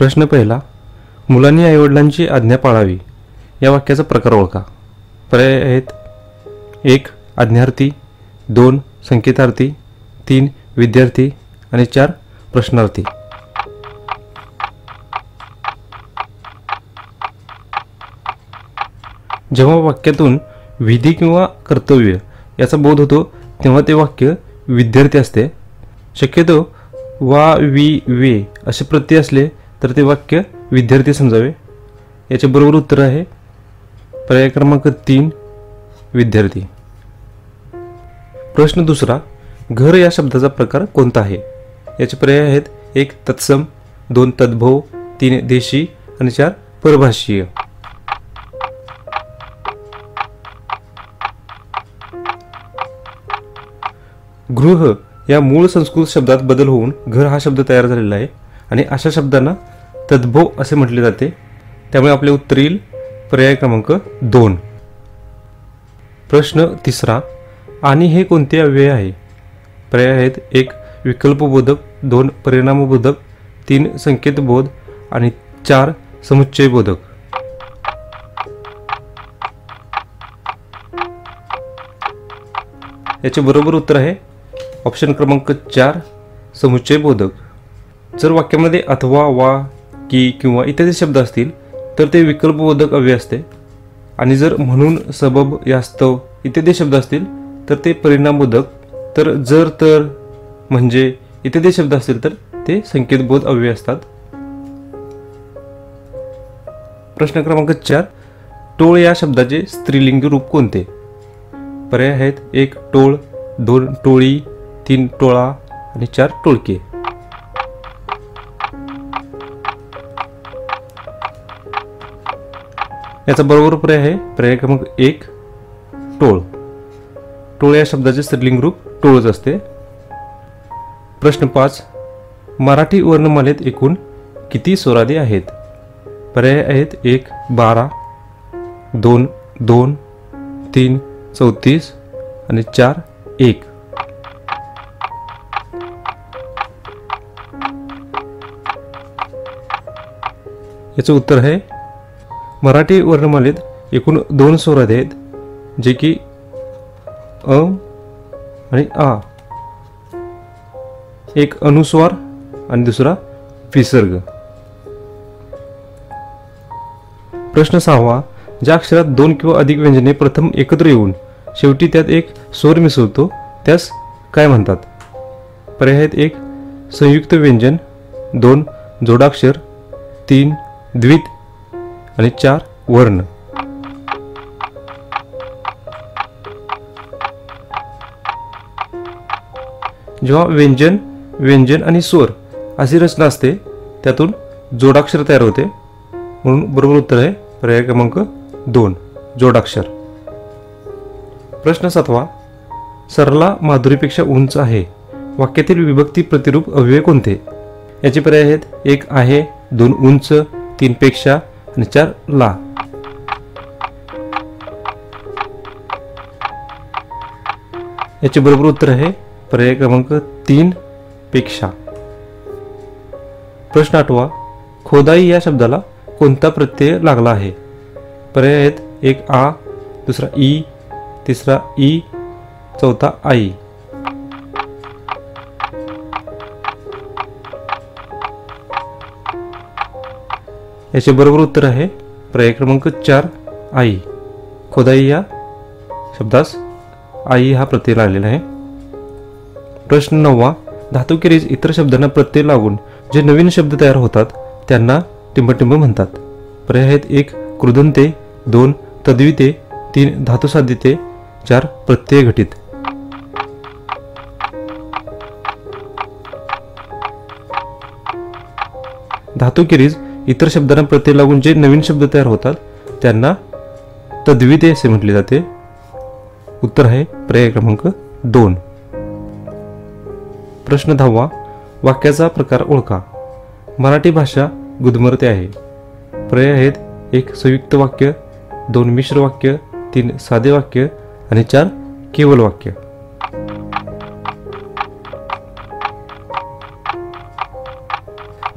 प्रश्न पहिला मुलांनी आईवडिलांची आज्ञा पाळावी. या वाक्याचा प्रकार ओळखा. पर्याय आहेत. एक आज्ञार्थी. दोन संकेतार्थी. तीन विद्यार्थी. आणि चार प्रश्नार्थी. जेव्हा वाक्यातून विधी किंवा कर्तव्य याचा बोध होतो तेव्हा ते वाक्य विद्यार्थी असते. शक्यतो वा वी वे असे प्रत्यय असले तर ते वाक्य विद्यार्थी समजावे. याचे बरोबर उत्तर आहे पर्याय क्रमांक तीन विद्यार्थी. प्रश्न दुसरा घर या शब्दाचा प्रकार कोणता आहे? याचे पर्याय आहेत एक तत्सम दोन तद्भव तीन देशी आणि चार परभाषीय. गृह या मूळ संस्कृत शब्दात बदल होऊन घर हा शब्द तयार झालेला आहे आणि अशा शब्दांना तद्भव असे म्हटले जाते. त्यामुळे आपले उत्तर येईल पर्याय क्रमांक दोन. प्रश्न तिसरा आणि हे कोणते अव्यय आहे? पर्याय आहेत एक विकल्पबोधक दोन परिणामबोधक तीन संकेतबोध आणि चार समुच्चयबोधक. याचे बरोबर उत्तर आहे ऑप्शन क्रमांक चार समुच्चयबोधक. जर वाक्यामध्ये अथवा वा की किंवा इत्यादी शब्द असतील तर ते विकल्पबोधक अव्यय असते. आणि जर म्हणून सबब यास्तव इत्यादी शब्द असतील तर ते परिणामबोधक तर जर तर म्हणजे इत्यादी शब्द असतील तर ते संकेतबोध अव्यय असतात. प्रश्न क्रमांक चार टोळ या शब्दाचे स्त्रीलिंगी रूप कोणते? पर्याय आहेत एक टोळ दोन टोळी तीन टोळा आणि चार टोळके. याचा बरोबर पर्याय आहे. पर्याय क्रमांक एक टोळ. टोळ या शब्दाचे स्त्रीलिंग रूप टोळच असते. प्रश्न पाच मराठी वर्णमालेत एकूण किती स्वरादी आहेत? पर्याय आहेत एक बारा दोन दोन तीन चौतीस आणि चार एक. याचं उत्तर आहे मराठी वर्णमालेत एकूण दोन स्वरात आहेत जे की अ आणि आ. एक अनुस्वार आणि दुसरा विसर्ग. प्रश्न सहावा ज्या अक्षरात दोन किंवा अधिक व्यंजने प्रथम एकत्र येऊन शेवटी त्यात एक स्वर मिसळतो त्यास काय म्हणतात? पर्याय आहेत एक संयुक्त व्यंजन दोन जोडाक्षर तीन द्वित आणि चार वर्ण. जेव्हा व्यंजन व्यंजन आणि स्वर अशी रचना असते त्यातून जोडाक्षर तयार होते. म्हणून बरोबर उत्तर आहे पर्याय क्रमांक दोन जोडाक्षर. प्रश्न सातवा. सरला माधुरीपेक्षा उंच आहे. वाक्यातील विभक्ती प्रतिरूप अव्यय कोणते? याचे पर्याय आहेत. एक आहे दोन उंच तीन पेक्षा आणि चार ला याचे बरोबर उत्तर आहे पर्याय क्रमांक तीन पेक्षा. प्रश्न आठवा खोदाई या शब्दाला कोणता प्रत्यय लागला आहे? पर्याय आहेत एक आ दुसरा ई तिसरा ई चौथा आई. याचे बरोबर उत्तर आहे पर्याय क्रमांक चार आई. खोदाई या शब्दास आई हा प्रत्यय लागलेला आहे. प्रश्न नववा धातुखेरीज इतर शब्दांना प्रत्यय लागून जे नवीन शब्द तयार होतात त्यांना टिंबटिंब म्हणतात. पर्याय आहेत एक कृदंते दोन तद्विते. तीन धातुसाधिते चार प्रत्यय घटित. धातुखेरीज इतर शब्दांना प्रत्यय लागून जे नवीन शब्द तयार होतात त्यांना तद्विते असे म्हटले जाते. उत्तर आहे पर्याय क्रमांक दोन. प्रश्न दहावा वाक्याचा प्रकार ओळखा. मराठी भाषा गुदमरते आहे. पर्याय आहेत एक संयुक्त वाक्य दोन मिश्र वाक्य तीन साधे वाक्य आणि चार केवल वाक्य.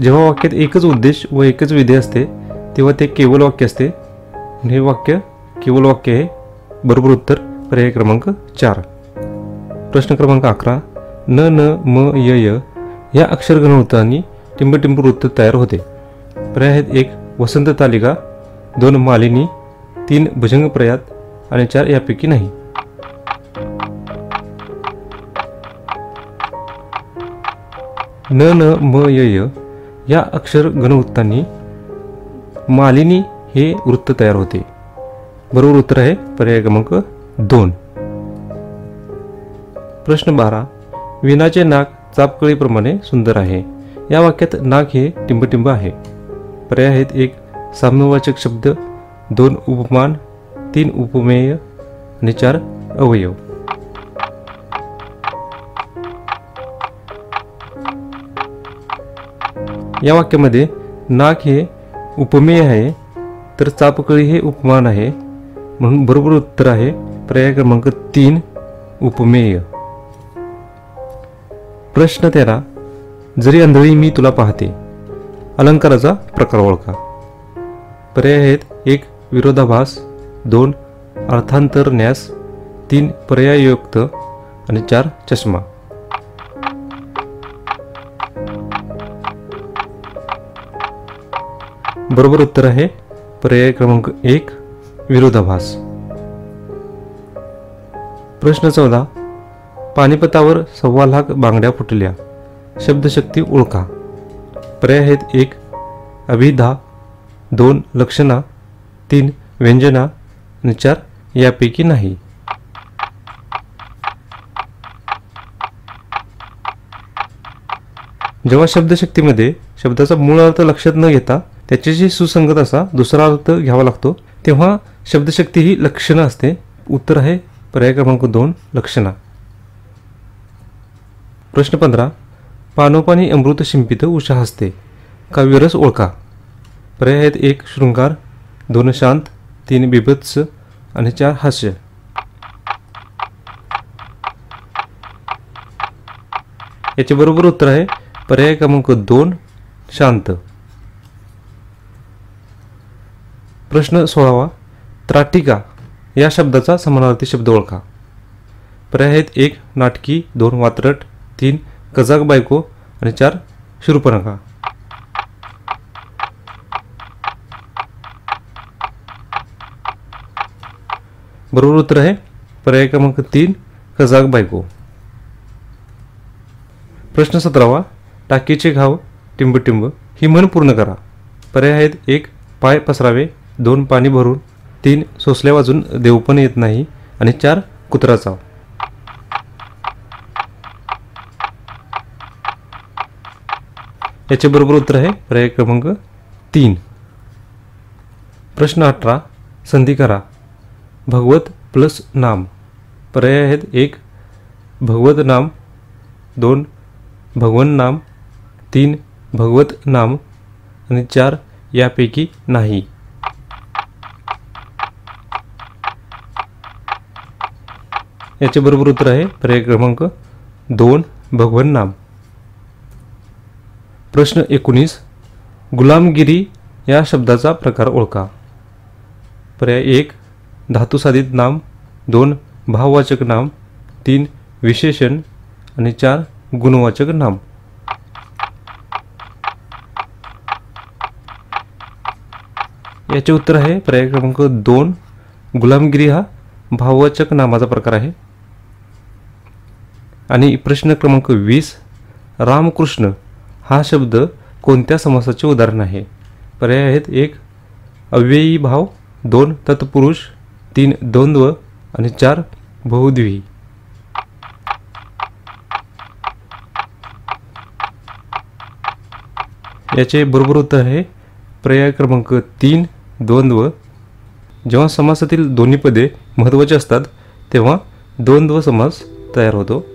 जेव्हा वाक्यात एकच उद्देश व एकच विधी असते तेव्हा ते केवळ वाक्य असते. हे वाक्य केवळ वाक्य आहे. बरोबर उत्तर पर्याय क्रमांक चार. प्रश्न क्रमांक अकरा. न न म य य या अक्षरग्रहणवृत्तांनी टिंबटिंब वृत्त तयार होते. पर्याय आहेत एक वसंत तालिका. दोन मालिनी. तीन भुजंग प्रयात. आणि चार यापैकी नाही. न न म य य या अक्षर घनवृत्तांनी मालिनी हे वृत्त तयार होते. बरोबर उत्तर आहे पर्याय क्रमांक दोन. प्रश्न बारा. विनाचे नाक चापकळीप्रमाणे सुंदर आहे. या वाक्यात नाक हे टिंबटिंब आहे. पर्याय आहेत एक साम्यवाचक शब्द दोन उपमान तीन उपमेय आणि चार अवयव. या वाक्यामध्ये नाक हे उपमेय आहे तर चापकळी हे उपमान आहे. म्हणून बरोबर उत्तर आहे पर्याय क्रमांक तीन उपमेय. प्रश्न तेरा जरी आंधळी मी तुला पाहते अलंकाराचा प्रकार ओळखा. पर्याय आहेत एक विरोधाभास दोन अर्थांतर न्यास तीन पर्याययुक्त आणि चार चष्मा. बरोबर उत्तर आहे. पर्याय क्रमांक एक विरोधाभास. प्रश्न चौदा. पानिपतावर सव्वा लाख बांगड्या फुटल्या. शब्दशक्ती ओळखा पर्याय आहेत एक अभिधा. दोन लक्षणा. तीन व्यंजना. आणि चार यापैकी नाही. जेव्हा शब्दशक्तीमध्ये शब्दाचा मूळ अर्थ लक्षात न घेता याच्याशी सुसंगत असा दुसरा अर्थ घ्यावा लागतो तेव्हा शब्दशक्ती ही लक्षणं असते. उत्तर आहे पर्याय क्रमांक दोन लक्षणा. प्रश्न पंधरा. पानोपानी अमृत शिंपित उषा हसते. काव्यरस ओळखा. पर्याय आहेत एक शृंगार. दोन शांत. तीन बिभत्स. आणि चार हास्य. याचे बरोबर उत्तर आहे पर्याय क्रमांक दोन शांत. प्रश्न सोळावा. त्राटिका या शब्दाचा समानार्थी शब्द ओळखा. पर्याय आहेत एक नाटकी दोन वात्रट तीन कजाक बायको आणि चार शूर्पणखा. बरोबर उत्तर आहे पर्याय क्रमांक तीन कजाक बायको. प्रश्न सतरावा टाकीचे घाव टिंबटिंब ही म्हण पूर्ण करा. पर्याय आहेत एक पाय पसरावे दोन पाणी भरून तीन सोसल्या वाजून देव पण येत नाही आणि चार कुत्रा चाव. याचे बरोबर उत्तर आहे पर्याय क्रमांक तीन. प्रश्न अठरा संधी करा. भगवत प्लस नाम. पर्याय आहेत एक भगवत नाम दोन भगवन नाम तीन भगवत नाम आणि चार यापैकी नाही. याचे बरोबर उत्तर आहे. पर्याय क्रमांक दोन भगवन नाम. प्रश्न एकोणीस गुलामगिरी या शब्दाचा प्रकार ओळखा. पर्याय एक धातुसाधित नाम. दोन भाववाचक नाम. तीन विशेषण. आणि चार गुणवाचक नाम. याचे उत्तर आहे. पर्याय क्रमांक दोन गुलामगिरी हा भाववाचक नामाचा प्रकार आहे. आणि प्रश्न क्रमांक वीस रामकृष्ण हा शब्द कोणत्या समासाचे उदाहरण आहे? पर्याय आहेत एक अव्ययी भाव दोन तत्पुरुष तीन द्वंद्व आणि चार बहुद्वी याचे बरोबर उत्तर आहे पर्याय क्रमांक तीन द्वंद्व. जेव्हा समासातील दोन्ही पदे महत्त्वाची असतात तेव्हा द्वंद्व समास तयार होतो.